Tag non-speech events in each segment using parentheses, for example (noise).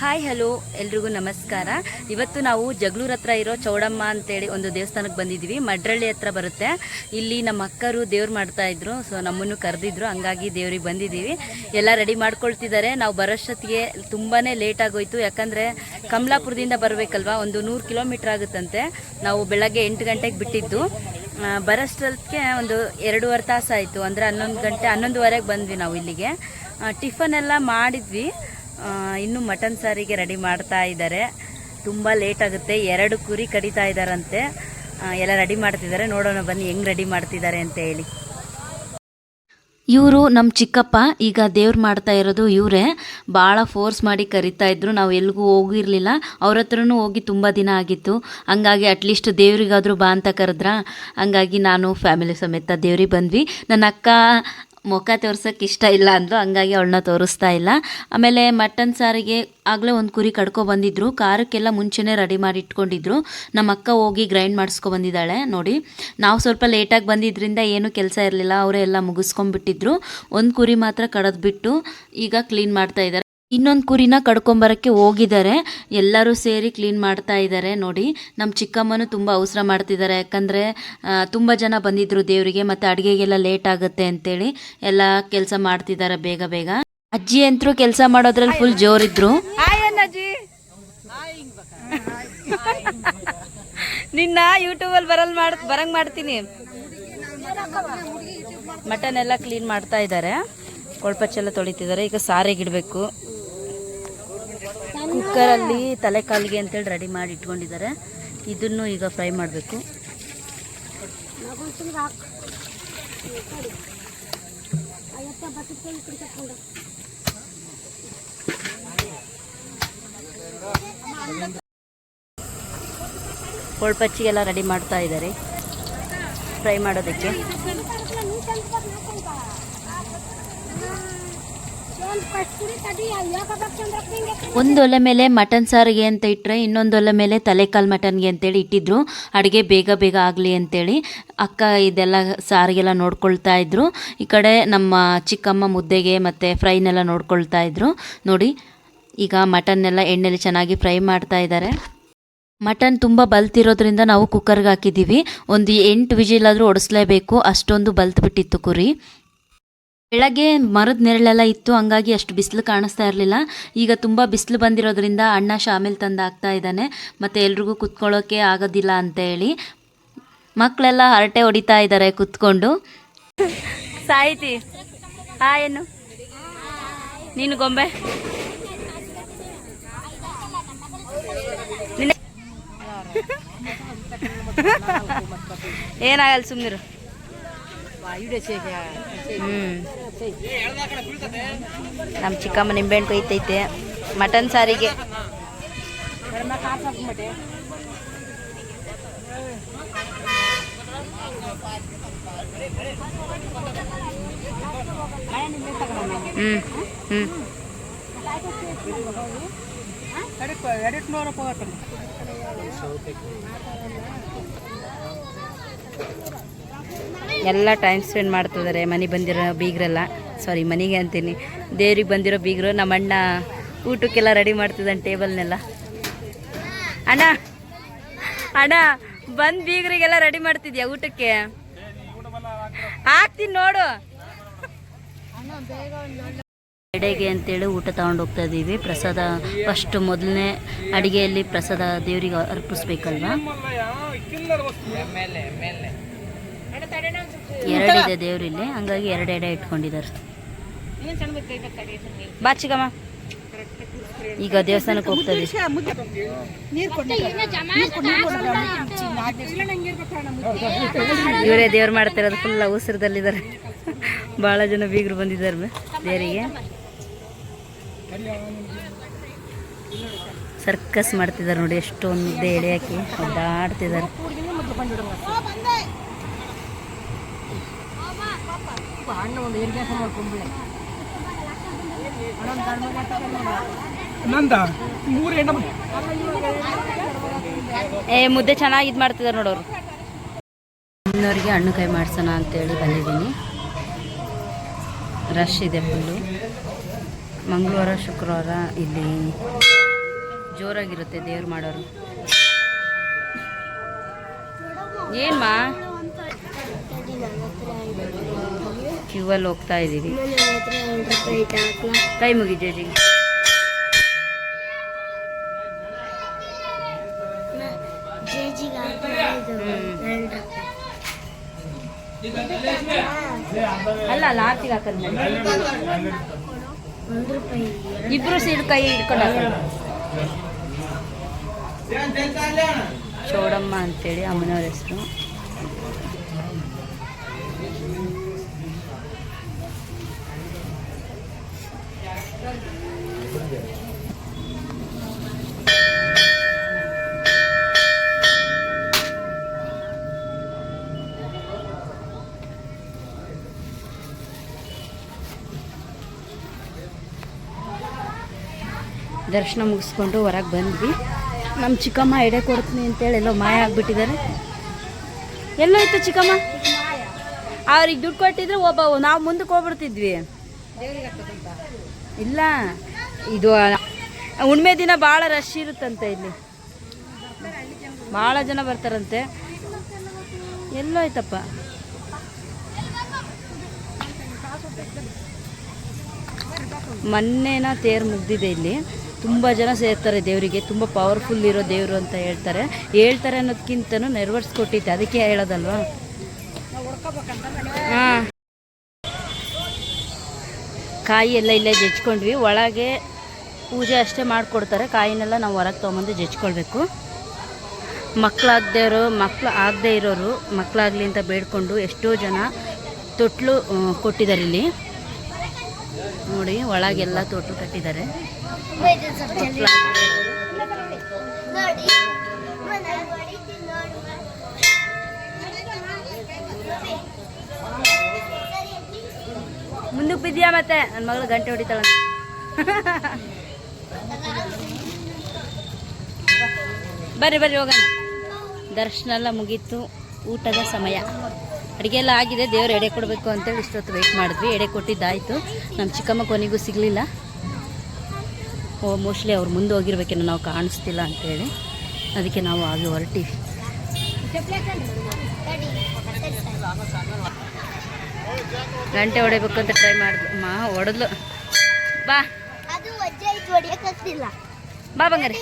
Hi, hello, ಎಲ್ರಿಗೂ ನಮಸ್ಕಾರ. ಇವತ್ತು ನಾವು ಜಗಳೂರ್ ಹತ್ರ ಇರೋ ಚೌಡಮ್ಮ ಅಂತೇಳಿ ಒಂದು ದೇವಸ್ಥಾನಕ್ಕೆ ಬಂದಿದ್ದೀವಿ. ಮಡ್ರಳ್ಳಿ ಹತ್ರ ಬರುತ್ತೆ. ಇಲ್ಲಿ ನಮ್ಮ ಅಕ್ಕರು ದೇವ್ರು ಮಾಡ್ತಾ ಇದ್ರು ಸೊ ನಮ್ಮನ್ನು ಕರೆದಿದ್ರು. ಹಂಗಾಗಿ ದೇವ್ರಿಗೆ ಬಂದಿದ್ದೀವಿ. ಎಲ್ಲ ರೆಡಿ ಮಾಡ್ಕೊಳ್ತಿದ್ದಾರೆ. ನಾವು ಬರೋಷ್ಟೊತ್ತಿಗೆ ತುಂಬಾ ಲೇಟ್ ಆಗೋಯ್ತು. ಯಾಕಂದರೆ ಕಮಲಾಪುರದಿಂದ ಬರಬೇಕಲ್ವಾ? ಒಂದು ನೂರು ಕಿಲೋಮೀಟ್ರ್ ಆಗುತ್ತಂತೆ. ನಾವು ಬೆಳಗ್ಗೆ ಎಂಟು ಗಂಟೆಗೆ ಬಿಟ್ಟಿದ್ದು. ಬರೋಷ್ಟೊತ್ತಿಗೆ ಒಂದು ಎರಡೂವರೆ ತಾಸು ಆಯಿತು ಅಂದರೆ ಹನ್ನೊಂದು ಗಂಟೆ, ಹನ್ನೊಂದುವರೆಗೆ ಬಂದ್ವಿ ನಾವು ಇಲ್ಲಿಗೆ. ಟಿಫನ್ ಎಲ್ಲ ಮಾಡಿದ್ವಿ. ಇನ್ನು ಮಟನ್ ಸಾರಿಗೆ ರೆಡಿ ಮಾಡ್ತಾ ಇದ್ದಾರೆ. ತುಂಬ ಲೇಟ್ ಆಗುತ್ತೆ. ಎರಡು ಕುರಿ ಕಡಿತಾ ಇದ್ದಾರಂತೆ. ಎಲ್ಲ ರೆಡಿ ಮಾಡ್ತಿದ್ದಾರೆ. ನೋಡೋಣ ಬನ್ನಿ ಹೆಂಗ್ ರೆಡಿ ಮಾಡ್ತಿದ್ದಾರೆ ಅಂತ ಹೇಳಿ. ಇವರು ನಮ್ಮ ಚಿಕ್ಕಪ್ಪ, ಈಗ ದೇವ್ರು ಮಾಡ್ತಾ ಇರೋದು ಇವರೇ. ಭಾಳ ಫೋರ್ಸ್ ಮಾಡಿ ಕರಿತಾ ಇದ್ರು. ನಾವು ಎಲ್ಲಿಗೂ ಹೋಗಿರಲಿಲ್ಲ. ಅವ್ರ ಹತ್ರನೂ ಹೋಗಿ ತುಂಬ ದಿನ ಆಗಿತ್ತು. ಹಂಗಾಗಿ ಅಟ್ಲೀಸ್ಟ್ ದೇವರಿಗಾದರೂ ಬಾ ಅಂತ ಕರೆದ್ರ? ಹಂಗಾಗಿ ನಾನು ಫ್ಯಾಮಿಲಿ ಸಮೇತ ದೇವ್ರಿಗೆ ಬಂದ್ವಿ. ನನ್ನ ಅಕ್ಕ ಮುಖ ತೋರ್ಸೋಕ್ಕೆ ಇಷ್ಟ ಇಲ್ಲ ಅಂದರು ಹಂಗಾಗಿ ಅವಳನ್ನ ತೋರಿಸ್ತಾ ಇಲ್ಲ. ಆಮೇಲೆ ಮಟನ್ ಸಾರಿಗೆ ಆಗಲೇ ಒಂದು ಕುರಿ ಕಡ್ಕೊ ಬಂದಿದ್ರು. ಕಾರಕ್ಕೆಲ್ಲ ಮುಂಚೆನೇ ರೆಡಿ ಮಾಡಿ ಇಟ್ಕೊಂಡಿದ್ರು. ನಮ್ಮ ಅಕ್ಕ ಹೋಗಿ ಗ್ರೈಂಡ್ ಮಾಡಿಸ್ಕೊ ಬಂದಿದ್ದಾಳೆ. ನೋಡಿ, ನಾವು ಸ್ವಲ್ಪ ಲೇಟಾಗಿ ಬಂದಿದ್ರಿಂದ ಏನು ಕೆಲಸ ಇರಲಿಲ್ಲ. ಅವರೇ ಎಲ್ಲ ಮುಗಿಸ್ಕೊಂಡ್ಬಿಟ್ಟಿದ್ರು. ಒಂದು ಕುರಿ ಮಾತ್ರ ಕಡದ್ಬಿಟ್ಟು ಈಗ ಕ್ಲೀನ್ ಮಾಡ್ತಾ ಇದ್ದಾರೆ. ಇನ್ನೊಂದು ಕುರಿನ ಕಡ್ಕೊಂಬರಕ್ಕೆ ಹೋಗಿದ್ದಾರೆ. ಎಲ್ಲರೂ ಸೇರಿ ಕ್ಲೀನ್ ಮಾಡ್ತಾ ಇದ್ದಾರೆ ನೋಡಿ. ನಮ್ಮ ಚಿಕ್ಕಮ್ಮನು ತುಂಬ ಅವಸರ ಮಾಡ್ತಿದ್ದಾರೆ. ಯಾಕಂದರೆ ತುಂಬ ಜನ ಬಂದಿದ್ರು ದೇವರಿಗೆ ಮತ್ತು ಅಡುಗೆಗೆಲ್ಲ ಲೇಟ್ ಆಗುತ್ತೆ ಅಂತೇಳಿ ಎಲ್ಲ ಕೆಲಸ ಮಾಡ್ತಿದ್ದಾರೆ ಬೇಗ ಬೇಗ. ಅಜ್ಜಿ ಅಂತರೂ ಕೆಲಸ ಮಾಡೋದ್ರಲ್ಲಿ ಫುಲ್ ಜೋರಿದ್ರು. ನಿನ್ನ ಯೂಟ್ಯೂಬಲ್ಲಿ ಬರಲ್ ಮಾಡ್, ಬರಂಗ್ ಮಾಡ್ತೀನಿ. ಮಟನ್ ಎಲ್ಲ ಕ್ಲೀನ್ ಮಾಡ್ತಾ ಇದ್ದಾರೆ. ಕೊಳ್ಪಚ್ಚೆಲ್ಲ ತೊಳಿತಿದ್ದಾರೆ. ಈಗ ಸಾರಿಗೆ ಇಡಬೇಕು. ಕುಕ್ಕರಲ್ಲಿ ತಲೆ ಕಾಲಿಗೆ ಅಂತೇಳಿ ರೆಡಿ ಮಾಡಿ ಇಟ್ಕೊಂಡಿದ್ದಾರೆ. ಇದನ್ನು ಈಗ ಫ್ರೈ ಮಾಡಬೇಕು. ಕೊಳ್ಪಚ್ಚಿಗೆಲ್ಲ ರೆಡಿ ಮಾಡ್ತಾ ಇದ್ದಾರೆ. ಫ್ರೈ ಮಾಡೋದಕ್ಕೆ. ಒಂದು ಒಲೆ ಮೇಲೆ ಮಟನ್ ಸಾರಿಗೆ ಅಂತ ಇಟ್ಟರೆ ಇನ್ನೊಂದು ಒಲೆ ಮೇಲೆ ತಲೆಕಾಲು ಮಟನ್ಗೆ ಅಂತೇಳಿ ಇಟ್ಟಿದ್ರು. ಅಡುಗೆ ಬೇಗ ಬೇಗ ಆಗಲಿ ಅಂತೇಳಿ ಅಕ್ಕ ಇದೆಲ್ಲ ಸಾರಿಗೆಲ್ಲ ನೋಡ್ಕೊಳ್ತಾ ಇದ್ರು. ಈ ಕಡೆ ನಮ್ಮ ಚಿಕ್ಕಮ್ಮ ಮುದ್ದೆಗೆ ಮತ್ತು ಫ್ರೈನೆಲ್ಲ ನೋಡ್ಕೊಳ್ತಾ ಇದ್ರು. ನೋಡಿ, ಈಗ ಮಟನ್ನೆಲ್ಲ ಎಣ್ಣೆಲಿ ಚೆನ್ನಾಗಿ ಫ್ರೈ ಮಾಡ್ತಾ ಇದ್ದಾರೆ. ಮಟನ್ ತುಂಬ ಬಲ್ತಿರೋದ್ರಿಂದ ನಾವು ಕುಕ್ಕರ್ಗೆ ಹಾಕಿದ್ದೀವಿ. ಒಂದು ಎಂಟು ವಿಜಿಲಾದರೂ ಒಡಿಸ್ಲೇಬೇಕು. ಅಷ್ಟೊಂದು ಬಲ್ತ್ಬಿಟ್ಟಿತ್ತು ಕುರಿ. ಬೆಳಗ್ಗೆ ಮರದ ನೆರಳೆಲ್ಲ ಇತ್ತು, ಹಂಗಾಗಿ ಅಷ್ಟು ಬಿಸಿಲು ಕಾಣಿಸ್ತಾ ಇರಲಿಲ್ಲ. ಈಗ ತುಂಬ ಬಿಸಿಲು ಬಂದಿರೋದ್ರಿಂದ ಅಣ್ಣ ಶಾಮಿಲ್ ತಂದು ಹಾಕ್ತಾ ಇದ್ದಾನೆ. ಮತ್ತು ಎಲ್ರಿಗೂ ಕುತ್ಕೊಳ್ಳೋಕೆ ಆಗೋದಿಲ್ಲ ಅಂತ ಹೇಳಿ ಮಕ್ಕಳೆಲ್ಲ ಹರಟೆ ಹೊಡಿತಾ ಇದ್ದಾರೆ ಕುತ್ಕೊಂಡು. ಸಾಹಿತಿ ಹಾ ಏನು ನೀನು ಗೊಂಬೆ. (laughs) ಏನಾಗಲ್ಲ ಸುಮ್ಮನಿರು ಹ್ಮ್. ನಮ್ಮ ಚಿಕ್ಕಮ್ಮ ನಿಂಬೆಹಣ್ಣು ಕೊಯ್ತೈತೆ. ಮಟನ್ ಸಾರಿಗೆ. ಹ್ಮ್ ಹ್ಮ್. ಎಲ್ಲ ಟೈಮ್ ಸ್ಪೆಂಡ್ ಮಾಡ್ತಿದ್ದಾರೆ ಮನೆ ಬಂದಿರೋ ಬೀಗರೆಲ್ಲ. ಸಾರಿ ಮನೆಗೆ ಅಂತೀನಿ. ದೇವ್ರಿಗೆ ಬಂದಿರೋ ಬೀಗರು, ನಮ್ಮ ಅಣ್ಣ ಊಟಕ್ಕೆಲ್ಲ ರೆಡಿ ಮಾಡ್ತಿದ್ದಾನೆ ಟೇಬಲ್ನೆಲ್ಲ. ಅಣ್ಣ ಅಣ್ಣ, ಬಂದ್ ಬೀಗರಿಗೆಲ್ಲ ರೆಡಿ ಮಾಡ್ತಿದ್ಯಾ ಊಟಕ್ಕೆ? ಹಾಕ್ತೀನಿ ನೋಡು. ಎಡೆಗೆ ಅಂತೇಳಿ ಊಟ ತಗೊಂಡು ಹೋಗ್ತಾ ಇದ್ದೀವಿ ಪ್ರಸಾದ ಫಸ್ಟ್ ಮೊದಲನೇ ಅಡಿಗೆಯಲ್ಲಿ ಪ್ರಸಾದ ದೇವರಿಗೆ ಅರ್ಪಿಸ್ಬೇಕಲ್ವಾ? ಎರಡಿದೆ ದೇವ್ರಿಲ್ಲಿ ಹಂಗಾಗಿ ಎರಡು ಎಡೆ ಇಟ್ಕೊಂಡಿದ್ದಾರೆ. ಬಾ ಚಿಕ್ಕಮ್ಮ. ಈಗ ದೇವಸ್ಥಾನಕ್ಕೆ ಹೋಗ್ತದೆ ಇವರೇ ದೇವ್ರು ಮಾಡ್ತಿರೋದು ಫುಲ್ ಉಸಿರದಲ್ಲಿದ್ದಾರೆ. ಭಾಳ ಜನ ಬೀಗರು ಬಂದಿದ್ದಾರೆ ದೇವರಿಗೆ. ಸರ್ಕಸ್ ಮಾಡ್ತಿದ್ದಾರೆ ನೋಡಿ, ಎಷ್ಟೊಂದು ಎಳೆ ಹಾಕಿ ಒದ್ದಾಡ್ತಿದ್ದಾರೆ. ನಂದ? ಮೂರು ಹೆಣ್ಣು ಮಕ್ಳು. ಏ ಮುದ್ದೆ ಚೆನ್ನಾಗಿ ಇದು ಮಾಡ್ತಿದ್ದಾರೆ ನೋಡೋರು ಇನ್ನೋರಿಗೆ ಹಣ್ಣು ಕೈ ಮಾಡ್ಸೋಣ ಅಂತೇಳಿ ಬಂದಿದ್ದೀನಿ. ರಶ್ ಇದೆ ಫುಲ್ಲು. ಮಂಗಳವಾರ ಶುಕ್ರವಾರ ಇಲ್ಲಿ ಜೋರಾಗಿರುತ್ತೆ ದೇವ್ರು ಮಾಡೋರು. ಏನ್ಮಾ? ಕ್ಯೂವಲ್ಲಿ ಹೋಗ್ತಾ ಇದ್ದೀವಿ. ಕೈ ಮುಗಿ ಜೇಜಿಗೆ ಅಲ್ಲ ಅಲ್ಲ ಆರ್ತಿಗೆ ಹಾಕದ್ ಇಬ್ರು ಸೀಡ್ ಕೈ ಹಿಡ್ಕೊಂಡು ಚೋಡಮ್ಮ ಚೌಡಮ್ಮ ಅಂತೇಳಿ ಅಮ್ಮನವ್ರ ಹೆಸರು. ದರ್ಶನ ಮುಗಿಸ್ಕೊಂಡು ಹೊರಗೆ ಬಂದ್ವಿ. ನಮ್ಮ ಚಿಕ್ಕಮ್ಮ ಎಡೆ ಕೊಡ್ತೀನಿ ಅಂತೇಳಿ ಎಲ್ಲೋ ಮಾಯ ಆಗಿಬಿಟ್ಟಿದ್ದಾರೆ. ಎಲ್ಲೋಯ್ತು ಚಿಕ್ಕಮ್ಮ? ಅವ್ರಿಗೆ ದುಡ್ಡು ಕೊಟ್ಟಿದ್ರೆ ಒಬ್ಬ ನಾವು ಮುಂದಕ್ಕೆ ಹೋಗ್ಬಿಡ್ತಿದ್ವಿ. ಇಲ್ಲ, ಇದು ಹುಣ್ಮೆ ದಿನ ಭಾಳ ರಶ್ ಇರುತ್ತಂತೆ ಇಲ್ಲಿ. ಭಾಳ ಜನ ಬರ್ತಾರಂತೆ. ಎಲ್ಲೋಯ್ತಪ್ಪ ಮೊನ್ನೆನ ತೇರು ಮುಗ್ದಿದೆ ಇಲ್ಲಿ. ತುಂಬ ಜನ ಸೇರ್ತಾರೆ ದೇವರಿಗೆ ತುಂಬ ಪವರ್ಫುಲ್ ಇರೋ ದೇವರು ಅಂತ ಹೇಳ್ತಾರೆ. ಹೇಳ್ತಾರೆ ಅನ್ನೋದಕ್ಕಿಂತನೂ ನೆರವೇರಿಸ್ಕೊಟ್ಟಿದ್ದೆ ಅದಕ್ಕೆ ಹೇಳೋದಲ್ವಾ? ಹಾಂ. ಕಾಯಿ ಎಲ್ಲ ಇಲ್ಲೇ ಜಜ್ಕೊಂಡ್ವಿ ಒಳಗೆ ಪೂಜೆ ಅಷ್ಟೇ ಮಾಡಿಕೊಡ್ತಾರೆ ಕಾಯಿನೆಲ್ಲ ನಾವು ಹೊರಗೆ ತೊಗೊಂಬಂದು ಜಜ್ಕೊಳ್ಬೇಕು. ಮಕ್ಕಳಾಗದೇ ಇರೋ ಮಕ್ಕಳು ಆಗದೇ ಇರೋರು ಮಕ್ಕಳಾಗಲಿ ಅಂತ ಬೇಡ್ಕೊಂಡು ಎಷ್ಟೋ ಜನ ತೊಟ್ಲು ಕೊಟ್ಟಿದ್ದಾರೆ ಇಲ್ಲಿ. ನೋಡಿ ಒಳಗೆಲ್ಲ ತೊಟ್ಲು ಕಟ್ಟಿದ್ದಾರೆ. ಮುಂದಕ್ಕೆ ಬಿದ್ಯಾ ಮತ್ತೆ? ನನ್ನ ಮಗಳು ಗಂಟೆ ಹೊಡಿತಾಳ. ಬರ್ರಿ ಬರ್ರಿ, ಹೋಗೋಣ. ದರ್ಶನ ಎಲ್ಲ ಮುಗೀತು. ಊಟದ ಸಮಯ. ಅಡುಗೆ ಎಲ್ಲ ಆಗಿದೆ. ದೇವ್ರು ಎಡೆ ಕೊಡಬೇಕು ಅಂತೇಳಿ ಇಷ್ಟೊತ್ತು ವೆಯ್ಟ್ ಮಾಡಿದ್ವಿ. ಎಡೆ ಕೊಟ್ಟಿದ್ದಾಯಿತು. ನಮ್ಮ ಚಿಕ್ಕಮ್ಮ ಕೊನೆಗೂ ಸಿಗಲಿಲ್ಲ. ಮೋಸ್ಟ್ಲಿ ಅವ್ರು ಮುಂದೆ ಹೋಗಿರ್ಬೇಕೇನೋ ನಾವು ಕಾಣಿಸ್ತಿಲ್ಲ ಅಂತೇಳಿ. ಅದಕ್ಕೆ ನಾವು ಹಾಗೆ ಹೊರಟೀವಿ ಗಂಟೆ ಹೊಡಿಬೇಕು ಅಂತ ಟ್ರೈ ಮಾಡಿದ್ಲು ಮಾ ಹೊಡೆದ್ಲು. ಬಾ. ಬಾ ಬಂಗಾರಿ.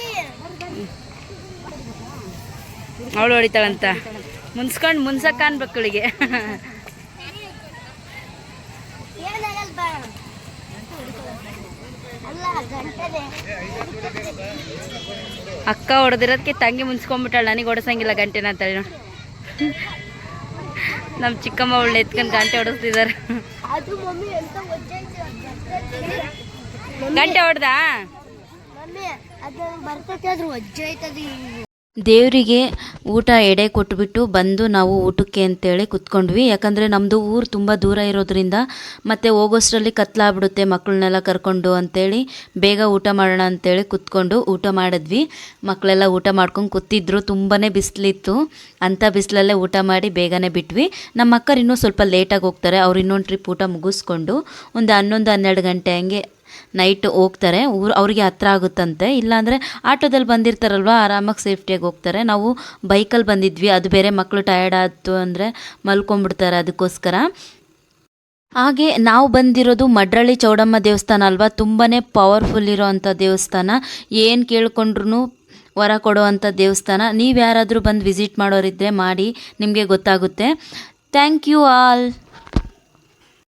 ಅವಳು ಹೊಡಿತಾಳಂತ. ಮುನ್ಸ್ಕೊಂಡು ಮುನ್ಸಕ್ಕ ಅನ್ಬೇಕು ಏನಾಗಲ್ಲ ಬಾ ಅಲ್ಲ ಗಂಟದೆ ಅಕ್ಕ ಹೊಡೆದಿರೋದಕ್ಕೆ ತಂಗಿ ಮುನ್ಸ್ಕೊಂಡ್ಬಿಟ್ಟಾಳ ನನಗೆ ಹೊಡೆಸಂಗಿಲ್ಲ ಗಂಟೆನ ಅಂತೇಳಿ ನೋಡಿ ನಮ್ಮ ಚಿಕ್ಕಮ್ಮ ಅವಳನ್ನ ಎತ್ಕೊಂಡು ಗಂಟೆ ಹೊಡೆಸ್ತಿದ್ದಾರೆ ಗಂಟೆ ಹೊಡೆದಾ? ದೇವರಿಗೆ ಊಟ ಎಡೆ ಕೊಟ್ಬಿಟ್ಟು ಬಂದು ನಾವು ಊಟಕ್ಕೆ ಅಂತೇಳಿ ಕುತ್ಕೊಂಡ್ವಿ. ಯಾಕಂದರೆ ನಮ್ಮದು ಊರು ತುಂಬ ದೂರ ಇರೋದ್ರಿಂದ ಮತ್ತೆ ಹೋಗೋಷ್ಟರಲ್ಲಿ ಕತ್ಲಾಗ್ಬಿಡುತ್ತೆ ಮಕ್ಕಳನ್ನೆಲ್ಲ ಕರ್ಕೊಂಡು ಅಂಥೇಳಿ ಬೇಗ ಊಟ ಮಾಡೋಣ ಅಂತೇಳಿ ಕುತ್ಕೊಂಡು ಊಟ ಮಾಡಿದ್ವಿ. ಮಕ್ಕಳೆಲ್ಲ ಊಟ ಮಾಡ್ಕೊಂಡು ಕೂತಿದ್ರು. ತುಂಬಾ ಬಿಸಿಲಿತ್ತು. ಅಂಥ ಬಿಸಿಲಲ್ಲೇ ಊಟ ಮಾಡಿ ಬೇಗನೆ ಬಿಟ್ವಿ. ನಮ್ಮ ಅಕ್ಕರು ಇನ್ನೂ ಸ್ವಲ್ಪ ಲೇಟಾಗಿ ಹೋಗ್ತಾರೆ. ಅವ್ರು ಇನ್ನೊಂದು ಟ್ರಿಪ್ ಊಟ ಮುಗಿಸ್ಕೊಂಡು ಒಂದು ಹನ್ನೊಂದು ಹನ್ನೆರಡು ಗಂಟೆ ಹಂಗೆ ನೈಟ್ ಹೋಗ್ತಾರೆ. ಊರು ಅವ್ರಿಗೆ ಹತ್ರ ಆಗುತ್ತಂತೆ. ಇಲ್ಲಾಂದರೆ ಆಟೋದಲ್ಲಿ ಬಂದಿರ್ತಾರಲ್ವ, ಆರಾಮಾಗಿ ಸೇಫ್ಟಿಯಾಗಿ ಹೋಗ್ತಾರೆ. ನಾವು ಬೈಕಲ್ಲಿ ಬಂದಿದ್ವಿ. ಅದು ಬೇರೆ ಮಕ್ಕಳು ಟಯರ್ಡ್ ಆಯಿತು ಅಂದರೆ ಮಲ್ಕೊಂಡ್ಬಿಡ್ತಾರೆ ಅದಕ್ಕೋಸ್ಕರ. ಹಾಗೆ ನಾವು ಬಂದಿರೋದು ಮಡ್ರಳ್ಳಿ ಚೌಡಮ್ಮ ದೇವಸ್ಥಾನ ಅಲ್ವಾ? ತುಂಬಾ ಪವರ್ಫುಲ್ ಇರೋವಂಥ ದೇವಸ್ಥಾನ. ಏನು ಕೇಳ್ಕೊಂಡ್ರು ವರ ಕೊಡುವಂಥ ದೇವಸ್ಥಾನ. ನೀವು ಯಾರಾದರೂ ಬಂದು ವಿಸಿಟ್ ಮಾಡೋರಿದ್ದರೆ ಮಾಡಿ, ನಿಮಗೆ ಗೊತ್ತಾಗುತ್ತೆ. Thank you all